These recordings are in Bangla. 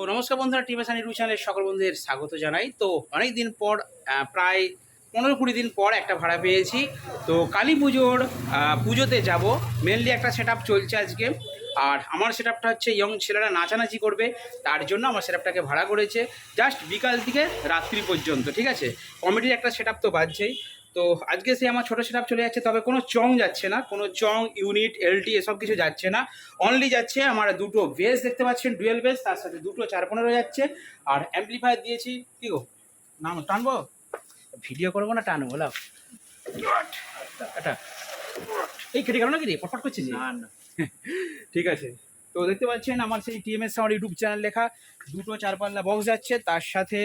তো নমস্কার বন্ধুরা, টিভি সানি ইউটিউব চ্যানেলের সকল বন্ধুদের স্বাগত জানাই। তো অনেক দিন পর প্রায় পনেরো কুড়ি দিন পর একটা ভাড়া পেয়েছি। তো কালী পুজোর পুজোতে যাব। মেনলি একটা সেট চলছে আজকে। আর আমার সেট হচ্ছে ইয়ং ছেলেরা নাচানাচি করবে। তার জন্য আমার সেট ভাড়া করেছে। জাস্ট বিকাল থেকে রাত্রি পর্যন্ত, ঠিক আছে? কমেডির একটা সেট তো বাজছেই। তো আজকে সে আমার ছোটো সেট চলে যাচ্ছে তবে কোনো চং যাচ্ছে না কোনো চং ইউনিট এলটি এসব কিছু যাচ্ছে না। অনলি যাচ্ছে আমার দুটো বেস দেখতে পাচ্ছেন ডুয়েল বেস তার সাথে দুটো চার পনেরো যাচ্ছে। আর অ্যাম্পলিফায়ার দিয়েছি কি গো? নাম টানবো? ভিডিও করব না টানবো লাভ এটা। এই কেটে গেল নাকি রে? পটপট করছিস না না। ঠিক আছে। তো দেখতে পাচ্ছেন আমার সেই টিএমএস আমার ইউটিউব চ্যানেল লেখা। দুটো চার পাল্লা বক্স যাচ্ছে তার সাথে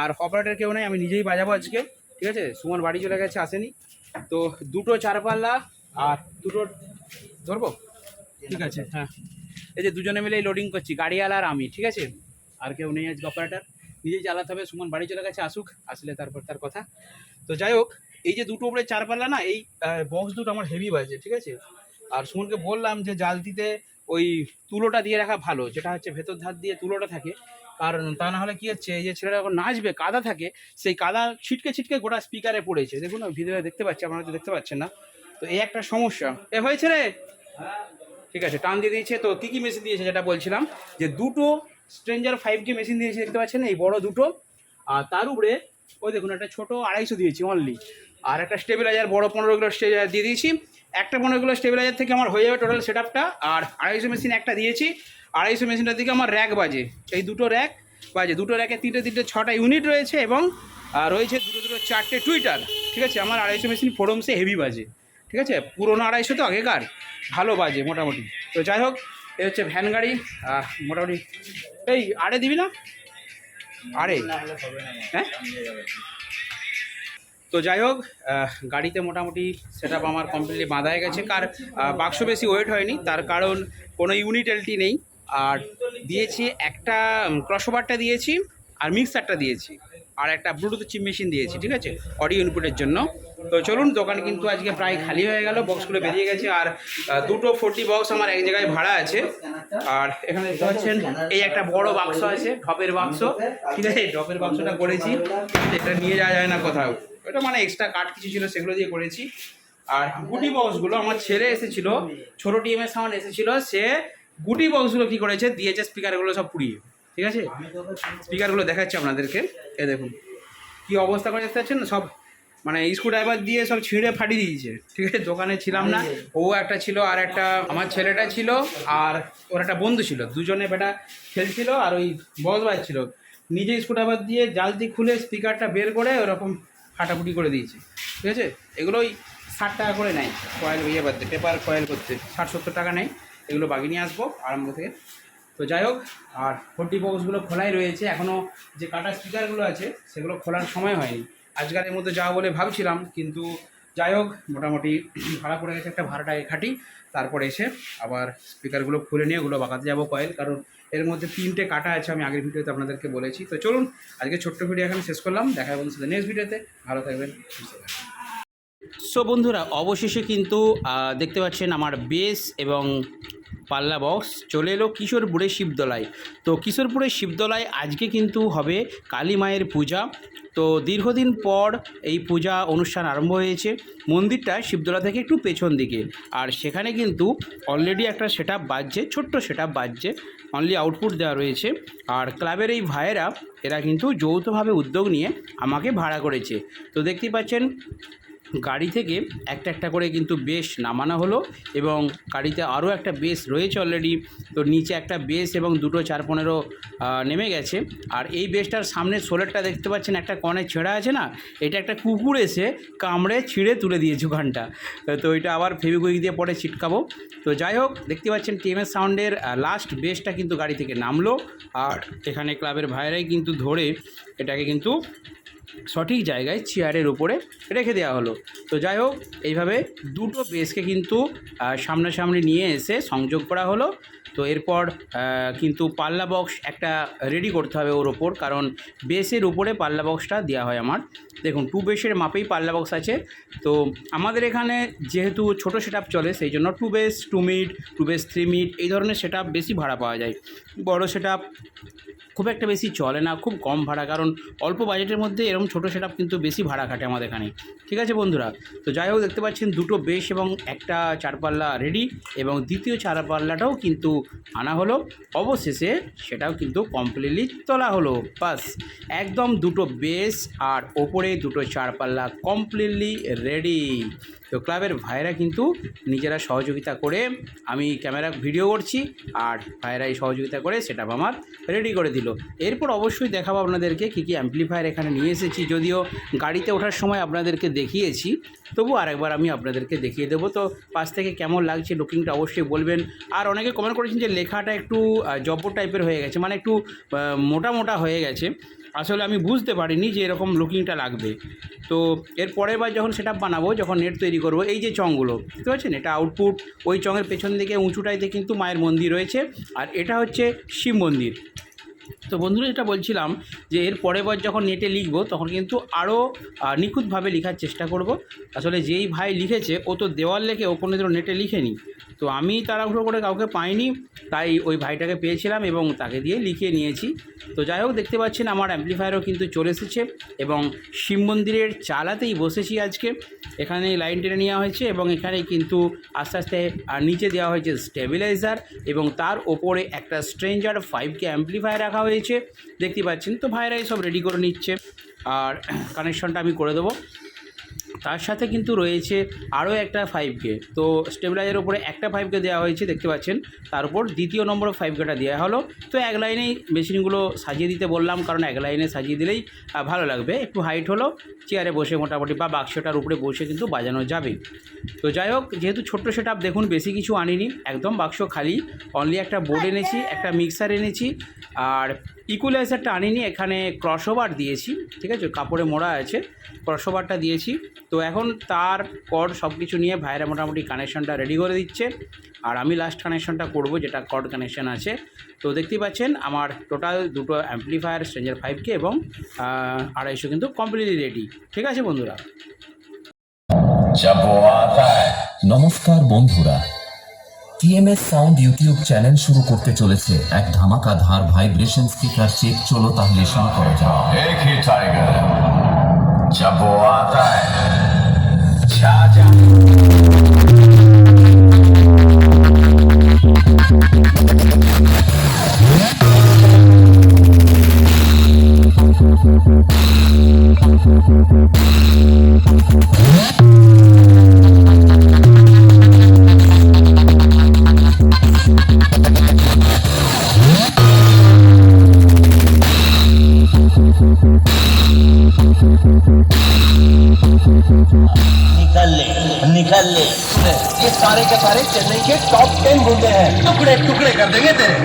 আর অপারেটর কেউ নেই আমি নিজেই বাজাবো আজকে। ঠিক আছে? সুমন বাড়ি চলে গেছে, আসেনি। তো দুটো চারপাল্লা আর দুটো ধরবো? ঠিক আছে হ্যাঁ। এই যে দুজনে মিলেই লোডিং করছি, গাড়িওয়ালা আর আমি, ঠিক আছে? আর কেউ নেই আজকে অপারেটার নিজেই চালাতে হবে, সুমন বাড়ি চলে গেছে, আসুক, আসলে তারপর তার কথা। তো যাই হোক, এই যে দুটো উপরে চারপাল্লা না, এই বক্স দুটো আমার হেভি বাজে, ঠিক আছে? আর সুমনকে বললাম যে, জালতিতে ওই তুলোটা দিয়ে রাখা ভালো, যেটা হচ্ছে ভেতর ধার দিয়ে তুলোটা থাকে কারণ, তা না হলে কি হচ্ছে, এই যে ছেলেরা যখন নাচবে, কাদা থাকে, সেই কাদা ছিটকে ছিটকে গোটা স্পিকারে পড়েছে। দেখুন ভিডিও দেখতে পাচ্ছি, আপনারা হয়তো দেখতে পাচ্ছেন না। তো এই একটা সমস্যা। এ, হয়েছে রে? ঠিক আছে, টান দিয়ে দিয়েছে। তো কী কী মেশিন দিয়েছে যেটা বলছিলাম? যে দুটো স্ট্রেঞ্জার ফাইভ জি মেশিন দিয়েছে, দেখতে পাচ্ছেন? এই বড় দুটো। আর তার উপরে ওই দেখুন, একটা ছোটো আড়াইশো দিয়েছি অনলি আর একটা স্টেবিলাইজার বড় পনেরো কিলো স্টেবিলাইজার দিয়ে দিয়েছি। একটা পনেরো কিলো স্টেবিলাইজার থেকে আমার হয়ে যাবে টোটাল সেট আপটা আর আড়াইশো মেশিন একটা দিয়েছি। আড়াইশো মেশিনটার দিকে আমার র্যাক বাজে। এই দুটো র্যাক বাজে। দুটো র্যাকে তিনটে তিনটে, ছটা ইউনিট রয়েছে এবং রয়েছে দুটো দুটো, চারটে টুইটার ঠিক আছে? আমার আড়াইশো মেশিন ফোরমসে হেভি বাজে। ঠিক আছে? পুরোনো আড়াইশো তো আগেকার। ভালো বাজে মোটামুটি। তো যাই হোক, এই হচ্ছে ভ্যান গাড়ি। মোটামুটি এই, আরে দিবি না? আরে? হ্যাঁ? তো যাই হোক গাড়িতে মোটামুটি সেট আমার কমপ্লিটলি বাঁধা হয়ে গেছে। কার বাক্স বেশি ওয়েট হয়নি, তার কারণ কোনো ইউনিট এলটি নেই। আর দিয়েছি একটা ক্রসওভারটা দিয়েছি, আর মিক্সারটা দিয়েছি। আর একটা ব্লুটুথ চিপ মেশিন দিয়েছি, ঠিক আছে? অডিও ইনপুটের জন্য। তো চলুন, দোকান কিন্তু আজকে প্রায় খালি হয়ে গেল বক্সগুলো বেরিয়ে গেছে। আর দুটো ফোরটি বক্স আমার এক জায়গায় ভাড়া আছে। আর এখানে দেখতে পাচ্ছেন, এই একটা বড় বাক্স আছে, ঢপের বাক্স ঠিক আছে? ঢপের বাক্সটা করেছি। এটা নিয়ে যাওয়া যায় না কোথাও। এটা মানে এক্সট্রা কাঠ কিছু ছিল, সেগুলো দিয়ে করেছি। আর গুটি বক্সগুলো আমার ছেলে এসেছিল, ছোট টিএমএস সাউন্ড এসেছিল, সে গুটি বক্সগুলো কি করেছে, দিয়েছে স্পিকারগুলো সব পুড়িয়ে। ঠিক আছে? স্পিকারগুলো দেখাচ্ছি আপনাদেরকে। এ দেখুন, কি অবস্থা করে দেখতে পাচ্ছেন? সব মানে স্ক্রু ড্রাইভার দিয়ে সব ছিঁড়ে ফাটিয়ে দিয়েছে। ঠিক আছে? দোকানে ছিলাম না। ও একটা ছিল, আর একটা আমার ছেলেটা ছিল, আর ওর একটা বন্ধু ছিল। দুজনে বেটা খেলছিল, আর ওই বক্স বাজছিল নিজে স্ক্রু ড্রাইভার দিয়ে জালতি খুলে স্পিকারটা বের করে ওরকম ফাটাফুটি করে দিয়েছে। ঠিক আছে? এগুলো ওই ষাট টাকা করে নেয়। কয়েল ইয়ে করতে পেপার কয়েল করতে। ষাট সত্তর টাকা নেয়। এগুলো বাগিয়ে নিয়ে আসব, আরম্ভ থেকে। তো যাই হোক, আর ফোর্টি বক্সগুলো খোলাই রয়েছে। এখনও যে কাটা স্পিকারগুলো আছে, সেগুলো খোলার সময় হয়নি। আজকালের মধ্যে যাওয়া বলে ভাবছিলাম, কিন্তু যাই হোক, মোটামুটি ভাড়া পড়ে গেছে একটা ভাড়াটাকে খাটি। তারপরে এসে আবার স্পিকারগুলো খুলে নিয়ে ওগুলো বাগাতে যাব কয়েল, কারণ এর মধ্যে তিনটে কাটা আছে, আমি আগের ভিডিওতে আপনাদেরকে বলেছি। তো চলুন, আজকে ছোট্ট ভিডিও এখানে শেষ করলাম। দেখা হবে সাথে নেক্সট ভিডিওতে। ভালো থাকবেন সো বন্ধুরা, অবশেষে কিন্তু দেখতে পাচ্ছেন আমার বেস এবং পাল্লা বক্স চলে এলো কিশোরপুরের শিবদলায়। তো কিশোরপুরের শিবদলায় আজকে কিন্তু হবে কালী মায়ের পূজা। তো দীর্ঘদিন পর এই পূজা অনুষ্ঠান আরম্ভ হয়েছে। মন্দিরটা শিবদলা থেকে একটু পেছন দিকে। আর সেখানে কিন্তু অলরেডি একটা সেট আপ বাজছে, ছোট্ট সেট আপ বাজছে। অনলি আউটপুট দেওয়া রয়েছে। আর ক্লাবের এই ভাইয়েরা, এরা কিন্তু যৌথভাবে উদ্যোগ নিয়ে আমাকে ভাড়া করেছে। তো দেখতেই পাচ্ছেন গাড়ি থেকে একটা একটা করে কিন্তু বেশ নামানো হলো এবং গাড়িতে আরও একটা বেস রয়েছে অলরেডি তো নিচে একটা বেস এবং দুটো চার পনেরো নেমে গেছে। আর এই বেসটার সামনে সোলারটা দেখতে পাচ্ছেন, একটা কনে ছেঁড়া আছে না? এটা একটা কুকুর এসে কামড়ে ছিঁড়ে তুলে দিয়েছে ওখানটা। তো এটা আবার ফেবিকুইক দিয়ে পরে ছিটকাবো। তো যাই হোক, দেখতে পাচ্ছেন টিএমএস সাউন্ডের লাস্ট বেসটা কিন্তু গাড়ি থেকে নামলো। আর এখানে ক্লাবের ভাইরাই কিন্তু ধরে এটাকে কিন্তু সঠিক জায়গায় চেয়ারের উপরে রেখে দেওয়া হলো। তো যাই হোক, এইভাবে দুটো বেসকে কিন্তু সামনাসামনি নিয়ে এসে সংযোগ করা হলো। তো এরপর কিন্তু পাল্লা বক্স একটা রেডি করতে হবে ওর ওপর, কারণ বেসের উপরে পাল্লা বক্সটা দেওয়া হয় আমার। দেখুন টু বেসের মাপেই পাল্লা বক্স আছে। তো আমাদের এখানে যেহেতু ছোটো সেট চলে, সেই জন্য two bass two mid two bass three mid এই ধরনের সেট বেশি ভাড়া পাওয়া যায়। বড় সেট খুব একটা বেশি চলে না, খুব কম ভাড়া, কারণ অল্প বাজেটের মধ্যে এরকম ছোটো সেট কিন্তু বেশি ভাড়া খাটে আমাদের এখানে। ঠিক আছে বন্ধুরা? তো যাই হোক, দেখতে পাচ্ছেন দুটো বেশ এবং একটা চারপাল্লা রেডি এবং দ্বিতীয় চারপাল্লাটাও কিন্তু আনা হলো। অবশেষে সেটাও কিন্তু কমপ্লিটলি তোলা হলো। বাস, একদম দুটো বেশ আর ওপরে দুটো চারপাল্লা কমপ্লিটলি রেডি তো ক্লাবের ভাইরা কিন্তু নিজেরা সহযোগিতা করে আমি ক্যামেরা ভিডিও করছি আর ভাইরাই সহযোগিতা করে সেটা আমার রেডি করে দিল। এরপর অবশ্যই দেখাবো আপনাদেরকে কী কী অ্যাম্পলিফায়ার এখানে নিয়ে এসেছি। যদিও গাড়িতে ওঠার সময় আপনাদেরকে দেখিয়েছি, তবু আরেকবার আমি আপনাদেরকে দেখিয়ে দেবো। তো পাশ থেকে কেমন লাগছে লুকিংটা অবশ্যই বলবেন। আর অনেকে কমেন্ট করেছেন যে লেখাটা একটু জব্বর টাইপের হয়ে গেছে মানে একটু মোটা মোটা হয়ে গেছে। আসলে আমি বুঝতে পারিনি যে এরকম লুকিংটা লাগবে। তো এর পরের বার যখন সেটা বানাবো, যখন নেট তৈরি করব, এই যে চংগুলো, বুঝতে পারছেন? এটা আউটপুট ওই চঙের পেছন দিকে, উঁচুটাইতে কিন্তু মায়ের মন্দির রয়েছে। আর এটা হচ্ছে শিব মন্দির। তো বন্ধুরা যেটা বলছিলাম যে এর পরের বার যখন নেটে লিখব, তখন কিন্তু আরও নিখুঁতভাবে লেখার চেষ্টা করব। আসলে যেই ভাই লিখেছে, ও তো দেওয়াল লেখে ও কোনোদিনও নেটে লিখেনি। তো আমি তাড়াহুড়ো করে কাউকে পাইনি, তাই ওই ভাইটাকে পেয়েছিলাম এবং তাকে দিয়ে লিখিয়ে নিয়েছি। তো যাই হোক, দেখতে পাচ্ছেন আমার অ্যাম্পলিফায়ারও কিন্তু চলে এসেছে এবং শিব মন্দিরের চালাতেই বসেছি আজকে। এখানে লাইন টেনে নেওয়া হয়েছে এবং এখানে কিন্তু আস্তে আস্তে নিচে দেওয়া হয়েছে স্টেবিলাইজার এবং তার ওপরে একটা স্ট্রেঞ্জার ফাইভকে অ্যাম্পলিফায়ার রাখা হয়েছে দেখতে পাচ্ছেন। তো ভাইরাই সব রেডি করে নিচ্ছে। আর কানেকশনটা আমি করে দেবো। তার সাথে কিন্তু রয়েছে আরও একটা ফাইভ কে তো স্টেবিলাইজারের উপরে একটা ফাইভ কে দেওয়া হয়েছে দেখতে পাচ্ছেন। তার উপর দ্বিতীয় নম্বর ফাইভ কেটা দেওয়া হলো। তো এক লাইনেই মেশিনগুলো সাজিয়ে দিতে বললাম কারণ এক লাইনে সাজিয়ে দিলেই ভালো লাগবে। একটু হাইট হলো চেয়ারে বসে মোটামুটি বা বাক্সটার উপরে বসে কিন্তু বাজানো যাবে। তো যাই হোক যেহেতু ছোট্ট সেট দেখুন বেশি কিছু আনিনি। একদম বাক্স খালি। অনলি একটা বোর্ড এনেছি একটা মিক্সার এনেছি। আর ইকুয়ালাইজারটা আনিনি এখানে ক্রসওভার দিয়েছি। ঠিক আছে? কাপড়ে মোড়া আছে। ক্রসওভারটা দিয়েছি। তো এখন তার কর সব কিছু নিয়ে ভাইরা মোটামুটি কানেকশনটা রেডি করে দিচ্ছে। আর আমি লাস্ট কানেকশনটা করব যেটা কর্ড কানেকশন আছে। তো দেখতেই পাচ্ছেন আমার টোটাল দুটো অ্যাম্পলিফায়ার স্ট্রেঞ্জার ফাইভকে এবং আড়াইশো কিন্তু কমপ্লিটলি রেডি ঠিক আছে বন্ধুরা? নমস্কার বন্ধুরা। টিএমএস সাউন্ড ইউটিউব চ্যানেল শুরু করতে চলেছে। এক ধামাকা ধার ভাইব্রেশন স্পিকার চেক চলো তাহলে শুরু করা যাক। 加波阿在，恰恰。ये सारे के सारे चेन्नई के टॉप टेन गुंडे हैं। टुकड़े टुकड़े कर देंगे तेरे।